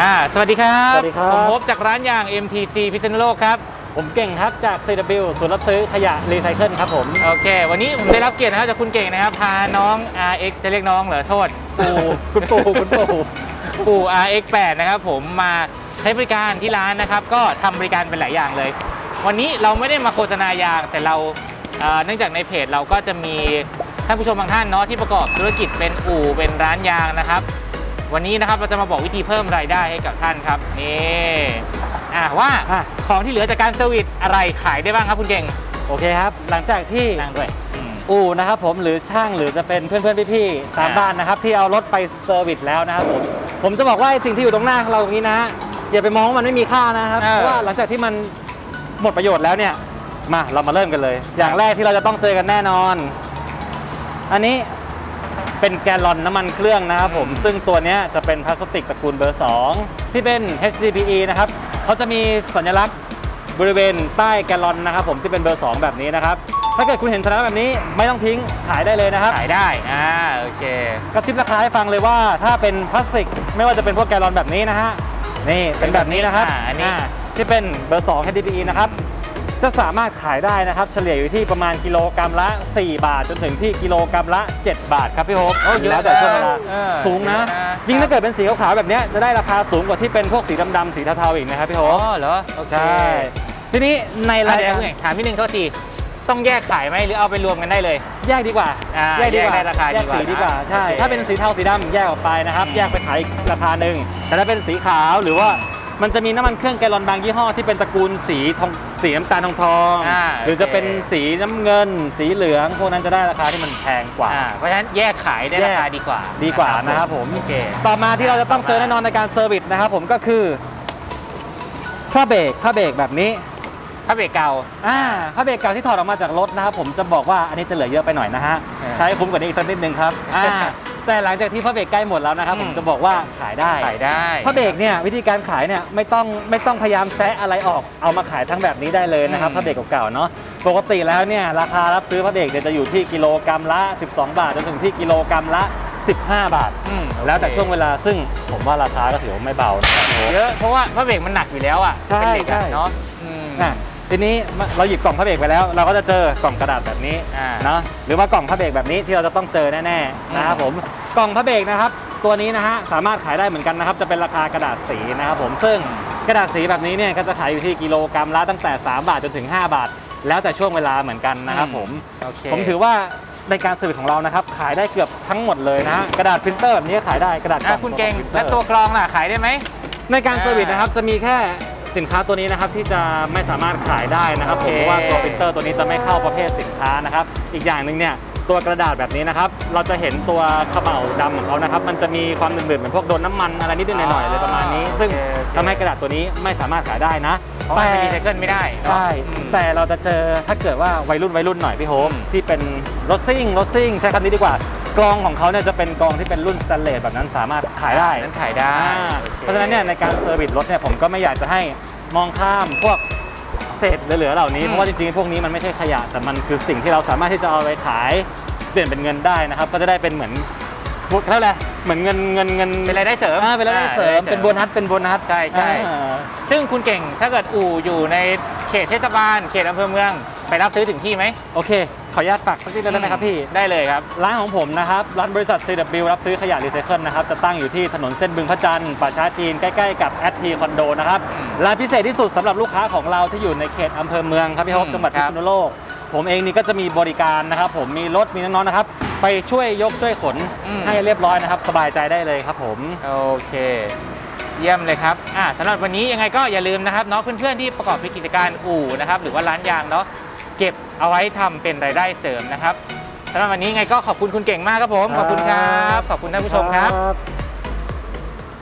อ่าสวัสดีครับสวัสดีครับ ผมพบจากร้านยาง MTC พิษณุโลกครับ ผมเก่งครับจาก CW ศูนย์รับซื้อขยะรีไซเคิลครับผม โอเค วันนี้ผมได้รับเกียรตินะครับจากคุณเก่งนะครับ พาน้อง RX จะเรียกน้องเหรอโทษ ปู่ คุณปู่คุณปู่ปู่ RX8 นะครับผมมาใช้บริการที่ร้านนะครับ ก็ทำบริการเป็นหลายอย่างเลย วันนี้เราไม่ได้มาโฆษณายาง แต่เราเอ่อเนื่องจากในเพจเราก็จะมีท่านผู้ชมบางท่านเนาะที่ประกอบธุรกิจเป็นอู่เป็นร้านยางนะครับ วันนี้นะครับเราจะมาบอกวิธีเพิ่มรายได้ให้กับท่านครับนี่อะว่าอะ ของที่เหลือจากการเซอร์วิสอะไรขายได้บ้างครับคุณเก่งโอเคครับ หลังจากที่นั่งด้วยอืม อู่นะครับผมหรือช่างหรือจะเป็นเพื่อนเพื่อนๆพี่ๆตามอ่า บ้านนะครับ ที่เอารถไปเซอร์วิสแล้วนะครับผมผมจะบอกว่าไอ้สิ่งที่อยู่ตรงหน้าของเราตรงนี้นะอย่าไปมองว่ามันไม่มีค่านะครับเพราะว่าหลังจากที่มันหมดประโยชน์แล้วเนี่ยมาเรามาเริ่มกันเลย อย่างแรกที่เราจะต้องเจอกันแน่นอน อันนี้ เป็นแกลลอนน้ำมันเครื่องนะครับผม ซึ่งตัวเนี้ยจะเป็นพลาสติกตระกูลเบอร์ 2 ที่เป็น HDPE นะครับเขาจะมีสัญลักษณ์บริเวณใต้แกลลอนนะครับผมที่เป็นเบอร์ 2 แบบนี้นะครับ ถ้าเกิดคุณเห็นสัญลักษณ์แบบนี้ไม่ต้องทิ้งขายได้เลยนะครับ ขายได้ อ่า โอเคกระซิบราคาให้ฟังเลยว่าถ้าเป็นพลาสติก ไม่ว่าจะเป็นพวกแกลลอนแบบนี้นะฮะ นี่เป็นแบบนี้นะครับอ่าอันนี้าที่เป็นเบอร์ 2 HDPE นะครับ จะสามารถขายได้นะครับ เฉลี่ยอยู่ที่ประมาณกิโลกรัมละ 4 บาท จนถึงที่กิโลกรัมละ 7 บาทครับพี่โฮปโอ้เยอะแล้วแต่ช่วงเวลาเออสูงนะเยอะนะยิ่งถ้าเกิดเป็นสีขาวๆแบบเนี้ยจะได้ราคาสูงกว่าที่เป็นพวกสีดำๆสีเทาๆอีกนะครับพี่โฮอ๋ปอเหรอโอเคใช่ทีนี้ในอะรายเดี๋ยวการคุณเก่งถามนิดนึงโทษทีต้องแยกขายไหมหรือเอาไปรวมกันได้เลย แยกดีกว่าอ่าแยกดีกว่าแยกได้ราคาแยกสีดีดีกกว่าว่านะใช่โอเคถ้าเป็นสีเทาสีดำแยกออกไปนะครับอืมแยกไปขายอีกราคาหนึ่งแต่ถ้าเป็นสีขาวหรือว่า มันจะมีน้ำมันเครื่องแกลลอนบางยี่ห้อที่เป็นตระกูลสีทองสีน้ำตาลทองทองอ่าหรือจะเป็นสีน้ำเงิน สีเหลืองพวกนั้นจะได้ราคาที่มันแพงกว่า อ่าเพราะฉะนั้นแยกขายได้แยรากคาดีกว่าดีกว่านะครับผม โอเค ต่อมาที่เราจะต้องเจอแน่นอนในการเซอร์วิสนะครับผมก็คือผ้าเบรกผ้าเบรกแบบนี้ถ้าเบรกเก่า อ่าผ้าเบรกเก่าที่ถอดออกมาจากรถนะครับผมจะบอกว่าอันนี้จะเหลือเยอะไปหน่อยนะฮะเออ ใช้คุ้มกว่านี้อีกสักนิดนึงครับอ่า แต่หลังจากที่ผ้าเบรกใกล้หมดแล้วนะครับอืมผมจะบอกว่าขายได้ขายได้ผ้าเบรกเนี่ยวิธีการขายเนี่ยไม่ต้องไม่ต้องพยายามแซะอะไรออกเอามาขายทั้งแบบนี้ได้เลยนะครับอืมผ้าเบรกเก่าๆเนาะปกติแล้วเนี่ยราคารับซื้อผ้าเบรกเนี่ยจะอยู่ที่กิโลกรัมละ 12 บาทจนถึงที่กิโลกรัมละ 15 บาทอืมแล้วแต่ช่วงเวลาซึ่งผมว่าราคาก็ถือว่าไม่เบานะครับโอ้เยอะเพราะว่าผ้าเบรกมันหนักอยู่แล้วอะใช่เป็นเหล็กใช่อะเนาะอืมอะ ทีนี้เราหยิบกล่องผ้าเบรกไปแล้ว เราก็จะเจอกล่องกระดาษแบบนี้อ่าเนาะหรือว่ากล่องผ้าเบรกแบบนี้ที่เราจะต้องเจอแน่ๆนะครับอืมผมกล่องผ้าเบรกนะครับ ตัวนี้นะฮะสามารถขายได้เหมือนกันนะครับ จะเป็นราคากระดาษสีนะครับผมซึ่งกระดาษสีแบบนี้เนี่ยก็จะขายอยู่ที่กิโลกรัมละตั้งแต่ 3 บาทจนถึง 5 บาท แล้วแต่ช่วงเวลาเหมือนกันนะครับผมโอเคผมถือว่าในการสื่อของเรานะครับขายได้เกือบทั้งหมดเลยนะฮะกระดาษพิมพ์เตอร์แบบนี้ก็ขายได้กระดาษกล่อะองคุณเก่งพรินตอร์และตัวกรองล่ะขายได้ไหมในการเซอร์วิสนะครับจะมีแค่ สินค้าตัวนี้นะครับที่จะไม่สามารถขายได้นะครับผมโอเคเพราะว่าตัวปรินเตอร์ตัวนี้จะไม่เข้าประเภทสินค้านะครับอีกอย่างหนึ่งเนี่ยตัวกระดาษแบบนี้นะครับ เราจะเห็นตัวเขม่าดำของเขานะครับ มันจะมีความหนืดๆเหมือนพวกโดนน้ำมันอะไรนิดๆหน่อยๆอะไรประมาณนี้ ซึ่งโอเคโอเคทำให้กระดาษตัวนี้ไม่สามารถขายได้นะเพราะว่ามันรีไซเคิลไม่ได้เนอะใช่อืมแต่เราจะเจอถ้าเกิดว่าวัยรุ่นวัยรุ่นหน่อยพี่โฮมอืมที่เป็นรถซิ่งรถซิ่งใช้คำนี้ดีกว่า กรองของเขาเนี่ยจะเป็นกรองที่เป็นรุ่นสแตนเลสแบบนั้นสามารถขายได้ นั้นขายได้อ่าโอคเพราะฉะนั้นเนี่ยในการเซอร์วิสรถเนี่ยผมก็ไม่อยากจะให้มองข้ามพวกเศษเหลือๆเหล่านี้อืมเพราะว่าจริงๆ พวกนี้มันไม่ใช่ขยะแต่มันคือสิ่งที่เราสามารถที่จะเอาไปขายเปลี่ยนเป็นเงินได้นะครับ ก็จะได้เป็นเหมือนพูดเท่าไหร่เหมือนเงินเงินเงินเป็นรายได้เสริมอ่าเป็นรายได้เสริมอ่าเป็นโบนัสเป็นโบนัสใช่ใช่ อ่า ซึ่งคุณเก่งถ้าเกิดอู่อยู่ในเขตเทศบาล เขตอำเภอเมือง ไปรับซื้อถึงที่ไหม โอเค ขออนุญาตฝากสักนิดได้ไหมครับพี่ ได้เลยครับ ร้านของผมนะครับร้านบริษัท CW รับซื้อขยะรีไซเคิลนะครับ จะตั้งอยู่ที่ถนนเส้นบึงพระจันทร์ป่าช้าจีนใกล้ๆกับแอดทีคอนโดนะครับอืมร้านพิเศษที่สุดสำหรับลูกค้าของเราที่อยู่ในเขตอำเภอเมืองครับพี่ฮอืบมจังหวัดคพิรับษณุโลก ผมเองนี่ก็จะมีบริการนะครับ ผมมีรถมีน้องๆนะครับ ไปช่วยยกช่วยขนอืมให้เรียบร้อยนะครับ สบายใจได้เลยครับผมโอเคเยี่ยมเลยครับอ่าสำหรับวันนี้ยังไงก็อย่าลืมนะครับเนาะเพื่อนๆที่ประกอบกิจการอู่นะครับหรือว่าร้านยางเนาะ เก็บเอาไว้ทำเป็นรายได้เสริมนะครับสำหรับวันนี้ยังไงก็ขอบคุณคุณเก่งมากครับผม ขอบคุณครับ ขอบคุณท่านผู้ชมครับครับ